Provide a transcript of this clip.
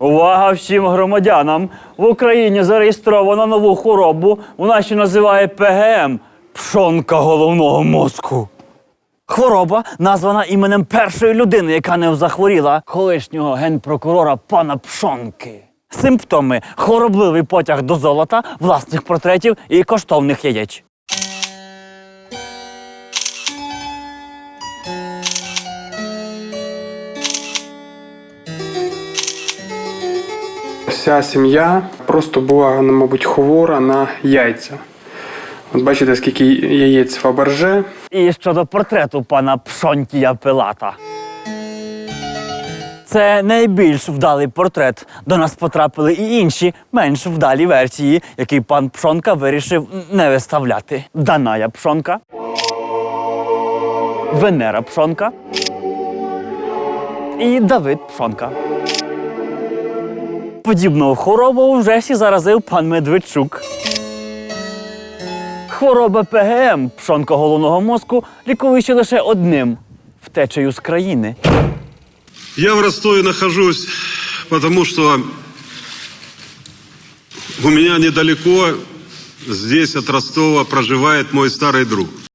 Увага всім громадянам! В Україні зареєстровано нову хворобу. Вона ще називає ПГМ пшонка головного мозку. Хвороба названа іменем першої людини, яка не захворіла, колишнього генпрокурора пана Пшонки. Симптоми хворобливий потяг до золота, власних портретів і коштовних яєць. Вся сім'я просто була, ну, мабуть, хвора на яйця. От бачите, скільки яєць Фаберже. І щодо портрету пана Пшонтія Пилата. Це найбільш вдалий портрет. До нас потрапили і інші менш вдалі версії, які пан Пшонка вирішив не виставляти. Даная Пшонка, Венера Пшонка і Давид Пшонка. Подібну хворобу вже всі заразив пан Медведчук. Хвороба ПГМ пшонка головного мозку лікуючи лише одним втечею з країни. Я в Ростове нахожусь, потому что у меня недалеко, здесь от Ростова, проживает мой старый друг.